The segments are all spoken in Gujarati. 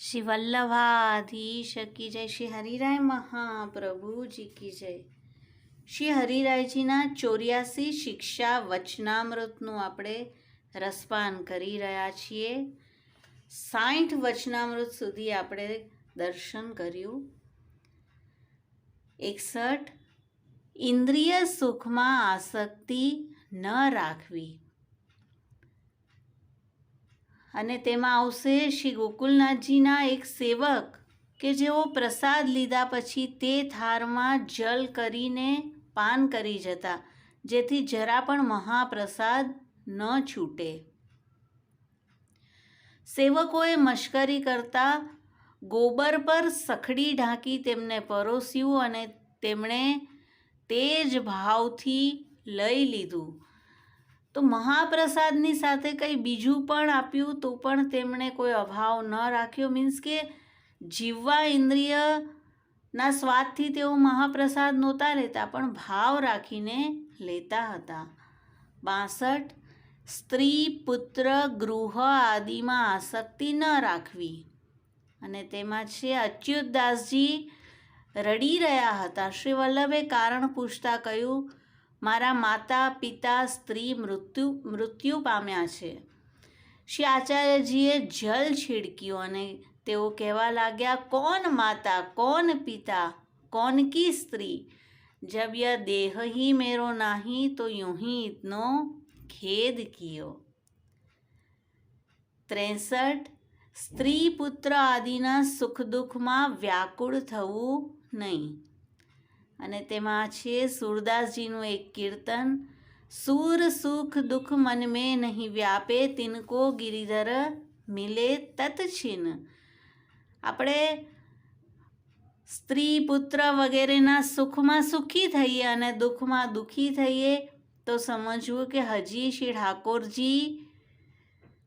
શ્રી વલ્લભાધીશ કી જય, શ્રી હરિરાય મહાપ્રભુજી કી જય. શ્રી હરિરાયજીના ચોર્યાસી શિક્ષા વચનામૃતનું આપણે રસપાન કરી રહ્યા છીએ. સાઠ વચનામૃત સુધી આપણે દર્શન કર્યું. એકસઠ, ઇન્દ્રિય સુખમાં આસક્તિ ન રાખવી. અને તેમાં આવશે શ્રી ગોકુલનાથજીના એક સેવક કે જેઓ પ્રસાદ લીધા પછી તે થારમાં જલ કરીને પાન કરી જતા, જેથી જરા પણ મહાપ્રસાદ ન છૂટે. સેવકોએ મશ્કરી કરતા ગોબર પર સખડી ઢાંકી તેમને પરોસ્યું અને તેમણે તે જ ભાવથી લઈ લીધું. તો મહાપ્રસાદની સાથે કંઈ બીજું પણ આપ્યું તો પણ તેમણે કોઈ અભાવ ન રાખ્યો. મીન્સ કે જીવવા ઇન્દ્રિયના સ્વાદથી તેઓ મહાપ્રસાદ નહોતા લેતા, પણ ભાવ રાખીને લેતા હતા. બાસઠ. સ્ત્રી, પુત્ર, ગૃહ આદિમાં આસક્તિ ન રાખવી. અને તેમાં છે, અચ્યુતદાસજી રડી રહ્યા હતા. શ્રી વલ્લભે કારણ પૂછતા કહ્યું મારા માતા, પિતા, સ્ત્રી મૃત્યુ મૃત્યુ પામ્યા છે. શ્રી આચાર્યજીએ જલ છીડક્યું અને તેઓ કહેવા લાગ્યા, કોણ માતા, કોણ પિતા, કોણ કી સ્ત્રી? જબ ય દેહ હી મેરો નાહી, તો યુંહી ઇતનો ખેદ કિયો. ત્રેસઠ. સ્ત્રી પુત્ર આદિના સુખ દુઃખમાં વ્યાકુળ થવું નહીં. અને તેમાં છે સુરદાસજીનું એક કીર્તન, સૂર સુખ દુઃખ મન મેં નહીં વ્યાપે, તિનકો ગિરિધર મિલે તત્છિન. આપણે સ્ત્રી, પુત્ર વગેરેના સુખમાં સુખી થઈએ અને દુઃખમાં દુઃખી થઈએ, તો સમજવું કે હજી શ્રી ઠાકોરજી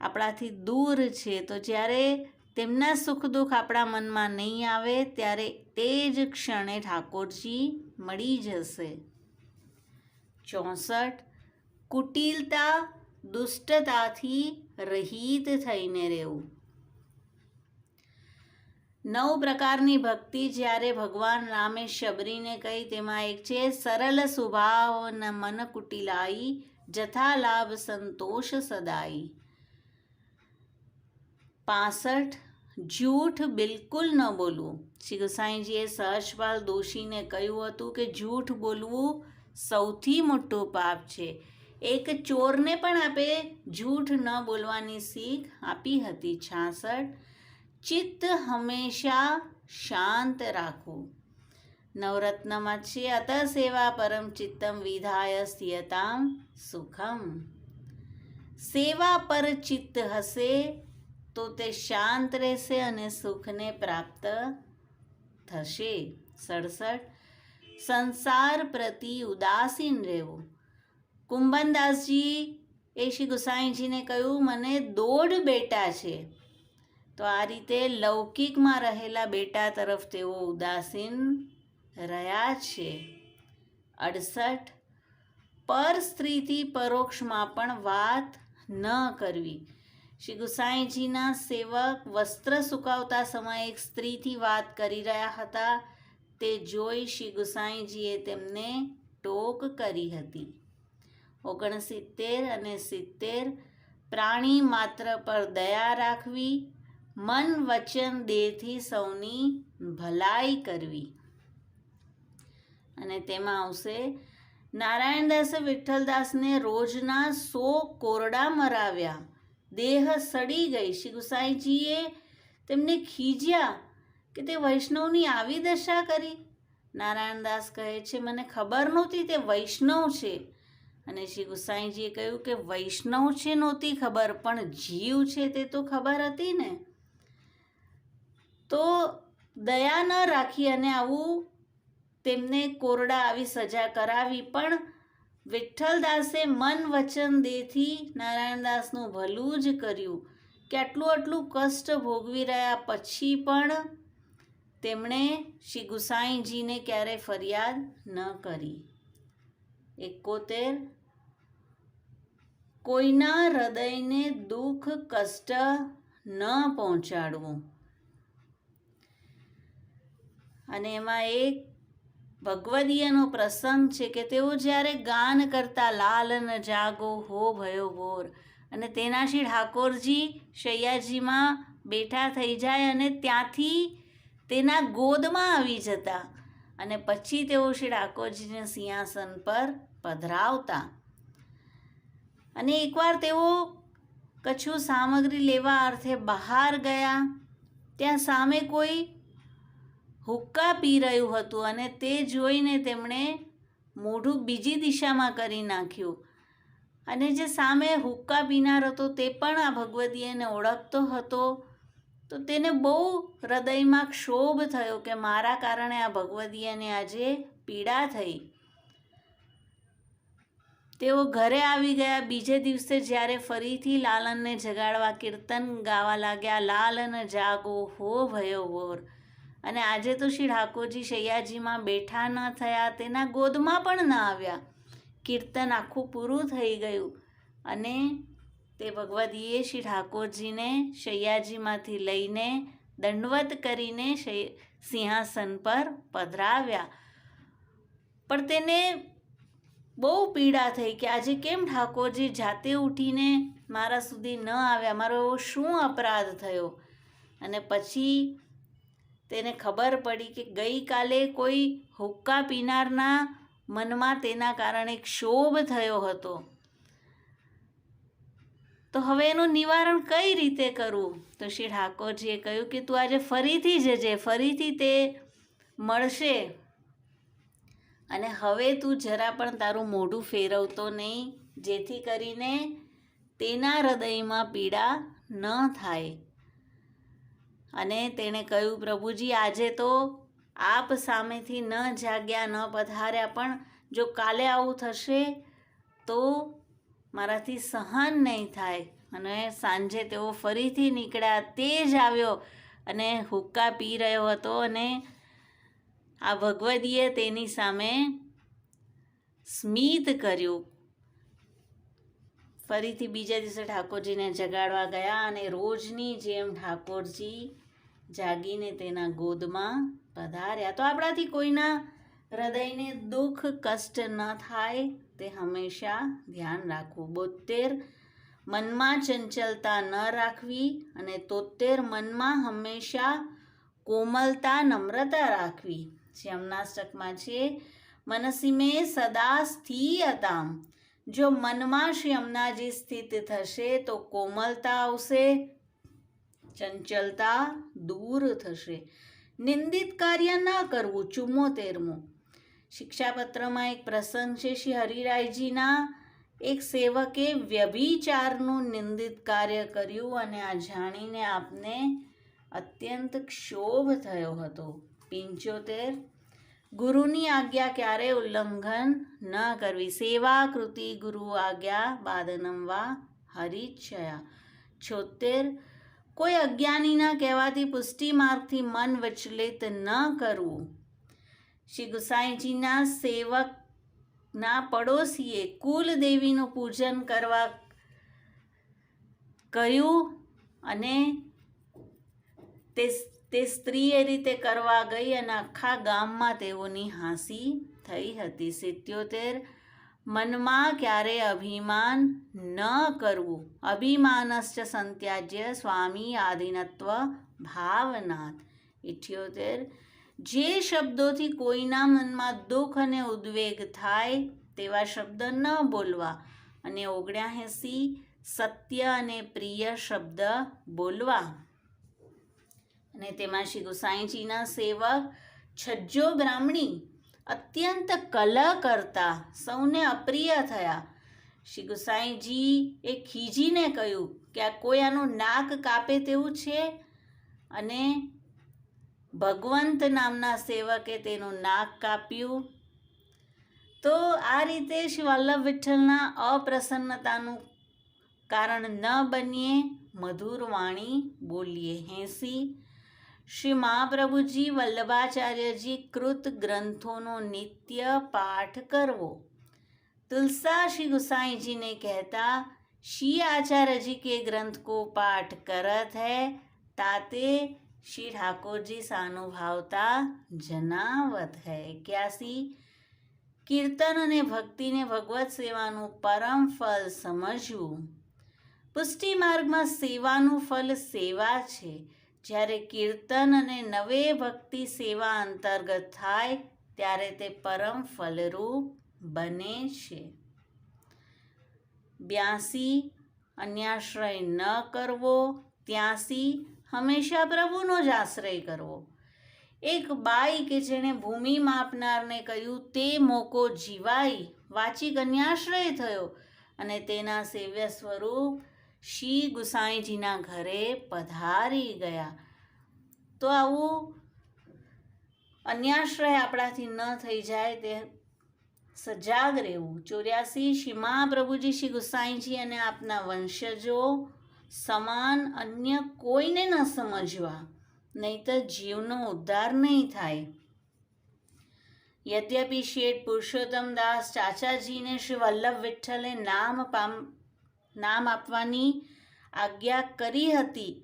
આપણાથી દૂર છે. તો જ્યારે તેમના સુખ દુઃખ આપણા મનમાં નહીં આવે, ત્યારે તે જ ક્ષણે ઠાકોરજી મળી જશે. ચોસઠ. કુટિલતા દુષ્ટતાથી રહિત થઈને રહેવું. નવ પ્રકારની ભક્તિ જ્યારે ભગવાન રામે શબરીને કહી, તેમાં એક છે સરળ સ્વભાવ ન મન કુટિલાઈ, જથા લાભ સંતોષ સદાઈ. પાસઠ. જૂઠ બિલકુલ ન બોલવું. શ્રી ગુસાઈજીએ સહર્ષપાલ દોશીને કહ્યું હતું કે જૂઠ બોલવું સૌથી મોટું પાપ છે. એક ચોરને પણ આપે જૂઠ ન બોલવાની શીખ આપી હતી છાસઠ. ચિત્ત હંમેશા શાંત રાખવું. નવરત્નમાં છે, અત સેવા પરમ ચિત્તમ વિધાય સ્થિયતામ સુખમ. સેવા પર ચિત્ત હશે તો તે શાંત રહેશે અને સુખને પ્રાપ્ત થશે. સડસઠ. સંસાર પ્રતિ ઉદાસીન રહેવું. કુંભનદાસજી એ શ્રી ગુસાઈજીને કહ્યું, મને દોઢ બેટા છે. તો આ રીતે લૌકિકમાં રહેલા બેટા તરફ તેઓ ઉદાસીન રહ્યા છે. અડસઠ. પર સ્ત્રીથી પરોક્ષમાં પણ વાત ન કરવી. શ્રી ગુસાઈજીના સેવક વસ્ત્ર સુકાવતા સમયે એક સ્ત્રીથી વાત કરી રહ્યા હતા. તે જોઈ શ્રી ગુસાઈજીએ તેમને ટોક કરી હતી. ઓગણસિત્તેર અને સિત્તેર પ્રાણી માત્ર પર દયા રાખવી, મન વચન દેહથી સૌની ભલાઈ કરવી. અને તેમાં આવશે, નારાયણદાસે વિઠ્ઠલદાસને રોજના સો કોરડા મરાવ્યા. દેહ સડી ગઈ. શ્રી ગુસાઈજીએ તેમને ખીજ્યા કે તે વૈષ્ણવની આવી દશા કરી. નારાયણદાસ કહે છે, મને ખબર નહોતી તે વૈષ્ણવ છે. અને શ્રી ગુસાઈજીએ કહ્યું કે, વૈષ્ણવ છે નહોતી ખબર, પણ જીવ છે તે તો ખબર હતી ને. તો દયા ન રાખી અને આવું તેમને કોરડા આવી સજા કરાવી, પણ વિઠ્ઠલદાસે મન વચન દેથી નારાયણદાસનું ભલું જ કર્યું. કે આટલું આટલું કષ્ટ ભોગવી રહ્યા પછી પણ તેમણે શ્રી ગુસાઈજીને ક્યારેય ફરિયાદ ન કરી. એકોતેર કોઈના હૃદયને દુઃખ, કષ્ટ ન પહોંચાડવું. અને એમાં એક ભગવદીયનો પ્રસંગ છે કે તેઓ જ્યારે ગાન કરતા લાલ ન જાગો હો ભયો બોર. અને તેના શ્રી ઠાકોરજી શૈયાજીમાં બેઠા થઈ જાય અને ત્યાંથી તેના ગોદમાં આવી જતા. અને પછી તેઓ શ્રી ઠાકોરજીને સિંહાસન પર પધરાવતા. અને એકવાર તેઓ કछु સામગ્રી લેવા અર્થે બહાર ગયા, ત્યાં સામે કોઈ હુક્કા પી રહ્યું હતું અને તે જોઈને તેમણે મોઢું બીજી દિશામાં કરી નાખ્યું. અને જે સામે હુક્કા પીનાર હતો તે પણ આ ભગવદીયને ઓળખતો હતો. તો તેને બહુ હૃદયમાં ક્ષોભ થયો કે મારા કારણે આ ભગવદીયને આજે પીડા થઈ. તેઓ ઘરે આવી ગયા. બીજે દિવસે જ્યારે ફરીથી લાલનને જગાડવા કીર્તન ગાવા લાગ્યા, લાલન જાગો હો ભયો ભોર અને આજે તો શ્રી ઠાકોરજી શૈયાજીમાં બેઠા ન થયા, તેના ગોદમાં પણ ન આવ્યા. કીર્તન આખું પૂરું થઈ ગયું અને તે ભગવદીએ શ્રી ઠાકોરજીને શૈયાજીમાંથી લઈને દંડવત કરીને સિંહાસન પર પધરાવ્યા. પણ તેને બહુ પીડા થઈ કે આજે કેમ ઠાકોરજી જાતે ઉઠીને મારા સુધી ન આવ્યા? મારો શું અપરાધ થયો? અને પછી તેને ખબર પડી કે ગઈકાલે કોઈ હુક્કા પીનારના મનમાં તેના કારણે ક્ષોભ થયો હતો. તો હવે એનું નિવારણ કઈ રીતે કરવું? તો શ્રી ઠાકોરજીએ કહ્યું કે તું આજે ફરીથી જજે, ફરીથી તે મળશે. અને હવે તું જરા પણ તારું મોઢું ફેરવતો નહીં, જેથી કરીને તેના હૃદયમાં પીડા ન થાય. અને તેણે કહ્યું, પ્રભુજી, આજે તો આપ સામેથી ન જાગ્યા, ન પધાર્યા, પણ જો કાલે આવું થશે, તો મારાથી સહન નહીં થાય. અને સાંજે તેઓ ફરીથી નીકળ્યા. તે જ આવ્યો અને હુક્કા પી રહ્યો હતો અને આ ભગવદીએ તેની સામે સ્મિત કર્યું. ફરીથી બીજા દિવસે ઠાકોરજીને જગાડવા ગયા અને રોજની જેમ ઠાકોરજી જાગીને તેના ગોદમાં પધાર્યા. તો આપણાથી કોઈના હૃદયને દુઃખ, કષ્ટ ન થાય તે હંમેશા ધ્યાન રાખવું. બોતેર મનમાં ચંચલતા ન રાખવી અને તોતેર મનમાં હંમેશા કોમલતા, નમ્રતા રાખવી. શ્યામનાષ્ટકમાં છે, મનસીમે સદા સ્થિયતામ જો મનમાં શ્રી અમનાજી સ્થિત થશે તો કોમલતા આવશે, ચંચલતા દૂર થશે. નિંદિત કાર્ય ન કરવું ચુમ્મોતેરમું શિક્ષાપત્રમાં એક પ્રસંગ છે શ્રી હરિરાયજીના. એક સેવકે વ્યભિચારનું નિંદિત કાર્ય કર્યું અને આ જાણીને આપને અત્યંત ક્ષોભ થયો હતો. પિંચોતેર ગુરુની આજ્ઞા ક્યારે ઉલ્લંઘન ન કરવી? સેવા કૃતિ ગુરુ આજ્ઞા બાદનમવા હરિચયા છોતેર કોઈ અજ્ઞાનીના કહેવાથી પુષ્ટિ માર્ગથી મન વિચલિત ન કરવું. શ્રી ગુસાઈજીના સેવકના પડોશીએ કુલદેવીનું પૂજન કરવા કહ્યું અને તે તે સ્ત્રી એ રીતે કરવા ગઈ અને આખા ગામમાં તેઓની હાંસી થઈ હતી. સિત્યોતેર, મનમાં ક્યારે અભિમાન ન કરવું? અભિમાનશ્ચ સંત્યાજ્ય સ્વામી આધીનત્વ ભાવનાથ. ઇઠ્યોતેર, જે શબ્દોથી કોઈના મનમાં દુઃખ અને ઉદ્વેગ થાય તેવા શબ્દ ન બોલવા અને ઓગણ્યાએંસી સત્ય અને પ્રિય શબ્દ બોલવા. અને તેમાં શ્રી ગોસાઈજીના સેવક, છજ્જો બ્રાહ્મણી, અત્યંત કલહ કરતા સૌને અપ્રિય થયા. શ્રી ગુસાઈજી એ ખીજીને કહ્યું કે આ કોઈ આનું નાક કાપે તેવું છે? અને ભગવંત નામના સેવકે તેનું નાક કાપ્યું. તો આ રીતે શ્રી વલ્લભ વિઠ્ઠલના અપ્રસન્નતાનું કારણ ન બનીએ, મધુર વાણી બોલીએ, હેસી શ્રી મહાપ્રભુજી વલ્લભાચાર્યજી કૃત ગ્રંથોનો નિત્ય પાઠ કરવો तुलसा श्री गुसाई जी ने कहता श्री आचार्य जी के ग्रंथ को पाठ करत है ताते श्री ठाकुर जी સાનુભાવતા જનાવત હૈ એક્યાસી કીર્તન અને ભક્તિને ભગવત સેવાનું પરમ ફલ સમજવું પુષ્ટિ માર્ગમાં સેવાનું ફલ સેવા છે જ્યારે કીર્તન અને નવે ભક્તિ સેવા અંતર્ગત થાય, ત્યારે તે પરમ ફલરૂપ બને છે. બ્યાસી, અન્યાશ્રય ન કરવો. ત્યાંસી, હંમેશા પ્રભુનો જ આશ્રય કરવો. એક બાઈ કે જેણે ભૂમિ માપનારને કહ્યું, તે મોકો જીવાઈ. વાચી અન્યાશ્રય થયો અને તેના સેવ્ય સ્વરૂપ શ્રી ગુસાઈજીના ઘરે પધારી ગયા. તો આવું અન્યાશ્રય આપણાથી ન થઈ જાય તે સજાગ રહેવું. ચોર્યાસી શ્રી મહાપ્રભુજી શ્રી ગુસાઈજી અને આપના વંશજો સમાન અન્ય કોઈને ન સમજવા. નહીતર જીવનો ઉદ્ધાર નહીં થાય. યદ્યપિ શેઠ પુરુષોત્તમ દાસ ચાચાજીને શ્રી વલ્લભ વિઠ્ઠલે નામ પામ નામ આપવાની આજ્ઞા કરી હતી.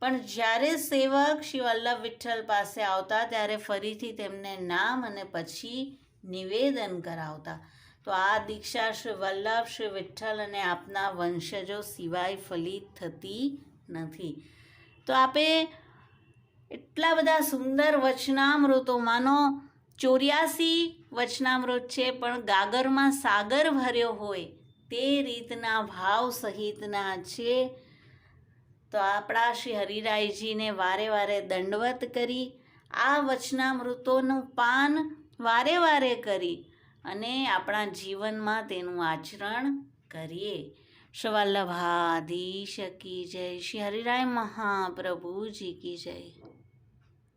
પણ જ્યારે સેવક શ્રી વલ્લભ વિઠ્ઠલ પાસે આવતા ત્યારે ફરીથી તેમને નામ અને પછી નિવેદન કરાવતા. તો આ દીક્ષા શ્રી વલ્લભ, શ્રી વિઠ્ઠલ અને આપના વંશજો સિવાય ફલિત થતી નથી. તો આપે એટલા બધા સુંદર વચનામૃતો, માનો ચોર્યાસી વચનામૃત છે, પણ ગાગરમાં સાગર ભર્યો હોય તે રીતના ભાવ સહિતના છે. તો આપણા શ્રી હરિરાયજીને વારે વારે દંડવત કરી, આ વચનામૃતોનું પાન વારે વારે કરી અને આપણા જીવનમાં તેનું આચરણ કરીએ. શવલ્લભાધીશ કી જય. શ્રી હરિરાય મહાપ્રભુજી કી જય.